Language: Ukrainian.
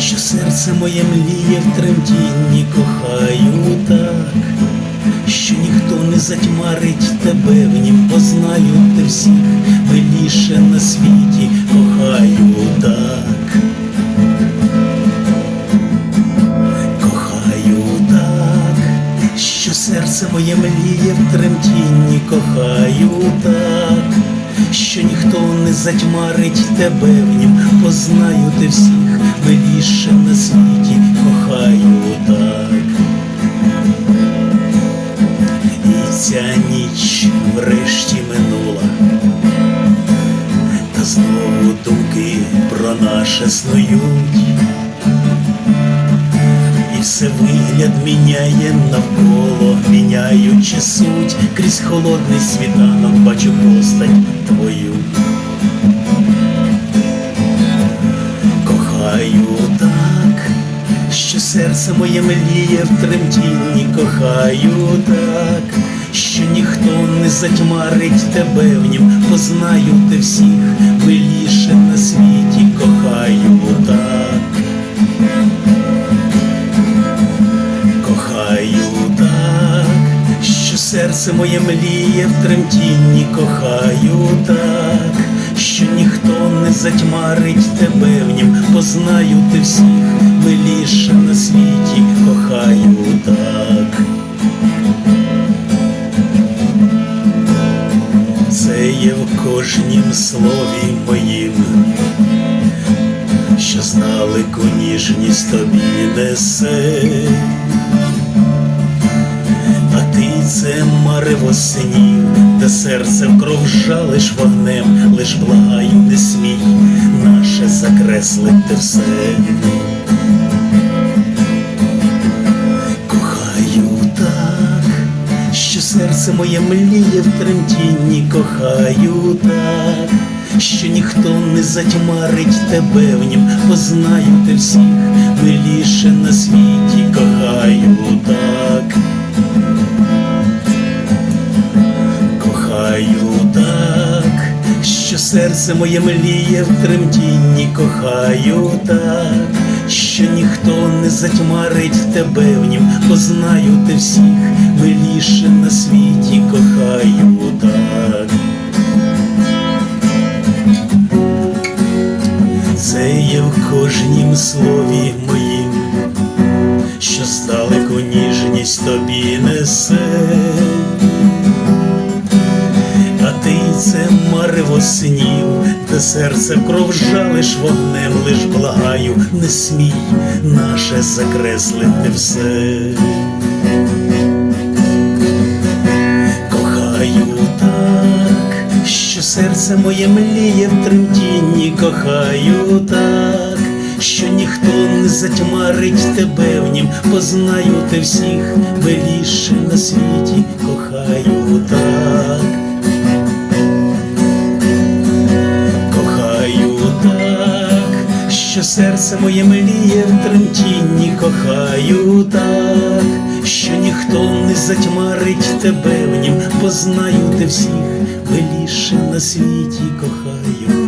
що серце моє мліє в тремтінні, кохаю так, що ніхто не затьмарить тебе, в нім познаю ти всіх. Миліше на світі, кохаю так. Кохаю так, що серце моє мліє в тремтінні, кохаю так, що ніхто не затьмарить тебе в нім, познаю ти всіх миліше на світі, кохаю так. І ця ніч врешті минула, та знову думки про наше снують. Все вигляд міняє навколо, міняючи суть, крізь холодний світанок бачу постать твою. Кохаю так, що серце моє мліє в тремтінні, кохаю так, що ніхто не затьмарить тебе в нім, познаю ти всіх миліше серце моє мліє в тремтінні, кохаю так, що ніхто не затьмарить тебе в нім, познаю ти всіх миліше на світі, кохаю так. Це є в кожнім слові моїм що здалеку ніжність тобі несе, це марево снів, де серце в кров жалиш вогнем, лиш благаю, не смій наше закреслити все. Кохаю так, що серце моє мліє в тремтінні, кохаю так, що ніхто не затьмарить тебе в нім, познаю ти всіх миліше на світі, кохаю так. Серце моє мліє в тремтінні, кохаю так, що ніхто не затьмарить тебе в нім, познаю ти всіх миліше на світі, кохаю так. Це є в кожнім слові моїм, що здалеку ніжність тобі несе. Снів, де серце в кров жалиш вогнем, лиш благаю, не смій наше закреслити все. Кохаю так, що серце моє мліє в тремтінні, кохаю так, що ніхто не затьмарить тебе в нім, познаю ти всіх миліше на світі, кохаю так. Що серце моє мліє в тремтінні, кохаю так, що ніхто не затьмарить тебе в нім, познаю ти всіх миліше на світі, кохаю